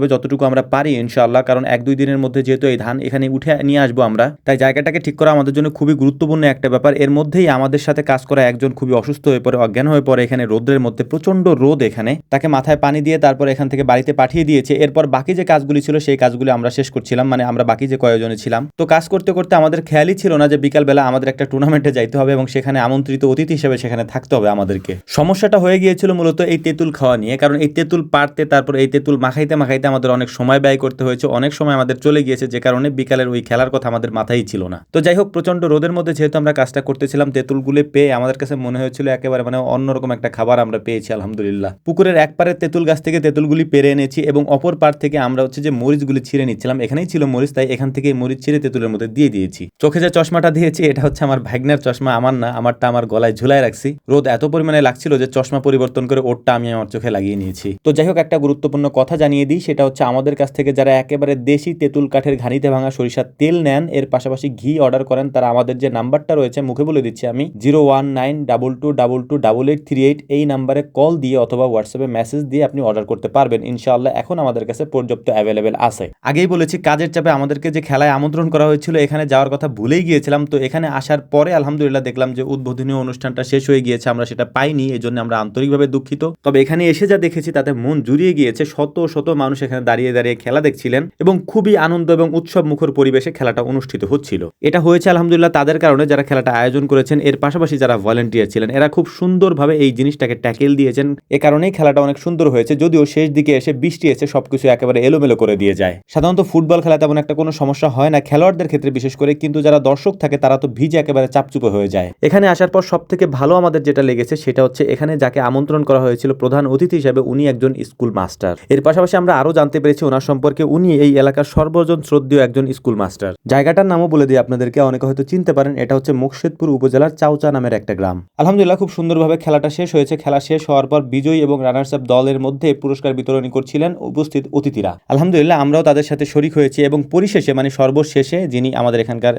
তবে যতটুকু আমরা পারি, ইনশাআল্লাহ, কারণ এক দুই দিনের মধ্যে যেহেতু এই ধান এখানে উঠে নিয়ে আসব আমরা, তাই জায়গাটাকে ঠিক করা আমাদের জন্য খুবই গুরুত্বপূর্ণ একটা ব্যাপার। এর মধ্যেই আমাদের সাথে কাজ করা একজন খুবই অসুস্থ হয়ে পড়ে, অজ্ঞান হয়ে পড়ে এখানে রোদের মধ্যে প্রচণ্ড রোদ এখানে। তাকে মাথায় পানি দিয়ে তারপর এখান থেকে বাড়িতে পাঠিয়ে দিয়েছে। এরপর বাকি যে কাজগুলি ছিল, সেই কাজগুলি আমরা শেষ করছিলাম মানে আমরা বাকি যে কয়েকজনে ছিলাম। তো কাজ করতে করতে আমাদের খেয়ালই ছিল না যে বিকালবেলা আমাদের একটা টুর্নামেন্টে যাইতে হবে এবং সেখানে আমন্ত্রিত অতিথি হিসেবে সেখানে থাকতে হবে আমাদেরকে। সমস্যাটা হয়ে গিয়েছিল মূলত এই তেঁতুল খাওয়া নিয়ে, কারণ এই তেঁতুল পারতে তারপর এই তেঁতুল মাখাইতে মাখাইতে আমাদের অনেক সময় ব্যয় করতে হয়েছে, অনেক সময় আমাদের চলে গিয়েছে, যে কারণে বিকালের ওই খেলার কথা আমাদের মাথায় ছিল না। তো যাই হোক প্রচণ্ড রোদের মধ্যে যেহেতু আমরা কাজটা করতেছিলাম তেঁতুলগুলো পেয়ে আমাদের কাছে মনে হয়েছিল একেবারে মানে অন্যরকম একটা খাবার আমরা পেয়েছি, আলহামদুলিল্লাহ। পুকুরের এক পারে তেঁতুল গাছ থেকে তেঁতুলগুলি পেরে এনেছি এবং অপর পার থেকে আমরা হচ্ছে যে মরিচগুলি ছিঁড়ে নিচ্ছিলাম। এখানেই ছিল মরিচ, তাই এখান থেকে মরিচ ছিঁড়ে তেঁতুলের মধ্যে দিয়ে দিয়েছি। চোখে যে চশমাটা দিয়েছি, এটা হচ্ছে আমার ভাগ্নের চশমা, আমার না, আমারটা আমার গলায় ঝুলায় রাখছি। রোদ এত পরিমাণে লাগছিল যে চশমা পরিবর্তন করে ওরটা আমি আমার চোখে লাগিয়ে নিয়েছি। তো যাই হোক, একটা গুরুত্বপূর্ণ কথা জানিয়ে দিই, সেটা হচ্ছে আমাদের কাছ থেকে যারা একেবারে দেশি তেঁতুল কাঠের ঘানিতে ভাঙা সরিষার তেল নেন, এর পাশাপাশি ঘি অর্ডার করেন, তারা আমাদের যে নাম্বারটা রয়েছে, মুখে বলে দিচ্ছি আমি zero one nine double two double two double eight three eight এই নাম্বারে কল দিয়ে অথবা হোয়াটসঅ্যাপে মেসেজ দিয়ে আপনি অর্ডার করতে পারবেন। ইনশাআল্লাহ এখন আমাদের কাছে পর্যাপ্ত অ্যাভেলেবেল আছে। আগেই বলেছি, কাজের চাপে আমাদেরকে যে খেলায় আমন্ত্রণ করা হয়েছিল, এখানে যাওয়ার কথা ভুলেই গিয়েছিলাম, তো এখানে আসার পরে আলহামদুলিল্লাহ দেখলাম যে উদ্বোধনী অনুষ্ঠানটা শেষ হয়ে গিয়েছে, আমরা সেটা পাইনি এই জন্য আমরা আন্তরিকভাবে দুঃখিত। তবে এখানে এসে যা দেখেছি, তাতে মন জুড়িয়ে গিয়েছে, শত শত মানুষ এখানে দাঁড়িয়ে দাঁড়িয়ে খেলা দেখছিলেন এবং খুবই আনন্দ এবং উৎসব মুখর পরিবেশে খেলাটা অনুষ্ঠিত হচ্ছিল। এটা হয়েছে আলহামদুলিল্লাহ তাদের কারণে যারা খেলাটা আয়োজন করেছেন, এর পাশাপাশি যারা ভলেন্টিয়ার ছিলেন, এরা খুব সুন্দরভাবে এই জিনিসটাকে ট্যাকেল দিয়েছেন। এ কারণেই খেলাটা অনেক সুন্দর হয়েছে, যদিও শেষ দিকে এসে বৃষ্টি এসে সবকিছু একেবারে এলোমেলো করে দিয়ে যায়। সাধারণত ফুটবল খেলা তেমন একটা কোনো সমস্যা হয় না, খেলোয়াড়দের ক্ষেত্রে বিশেষ করে, কিন্তু যারা দর্শক থাকে তারা তো ভিজে একেবারে চাপচুপে হয়ে যায়। এখানে আসার পর সব থেকে ভালো আমাদের যেটা লেগেছে সেটা হচ্ছে, এখানে যাকে আমন্ত্রণ করা হয়েছিল প্রধান অতিথি হিসেবে উনি একজন স্কুল মাস্টার। এর পাশাপাশি আমরা আরও জানতে পেরেছি ওনার সম্পর্কে। উনি এই এলাকার সর্বজন শ্রদ্ধেয় একজন স্কুল মাস্টার। জায়গাটার নামও বলে দিই আপনাদেরকে, অনেকে হয়তো চিনতে পারেন, এটা হচ্ছে মুর্শিদপুর উপজেলার চাউচা নামের একটা গ্রাম। আলহামদুলিল্লাহ, খুব সুন্দরভাবে খেলাটা শেষ হয়েছে। খেলা শেষ হওয়ার পর বিজয়ী এবং রানার্স আপ দলের মধ্যে পুরস্কার বিতরণী করছিলেন উপস্থিত অতিথিরা। আলহামদুলিল্লাহ, আমরাও তাদের সাথে শরিক হয়েছি এবং পরিশেষে মানে সর্বশেষে যিনি আমাদের এখানকার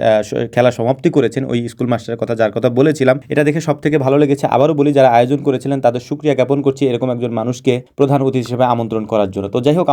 খেলা সমাপ্তি করেছেন, ওই স্কুল মাস্টারের কথা যার কথা বলেছিলাম, এটা দেখে সব থেকে ভালো লেগেছে। আবারও বলি, যারা আয়োজন করেছিলেন, তাদের সুক্রিয়া জ্ঞাপন করছি এরকম একজন মানুষকে প্রধান অতিথি হিসেবে আমন্ত্রণ করার জন্য। তো যাই হোক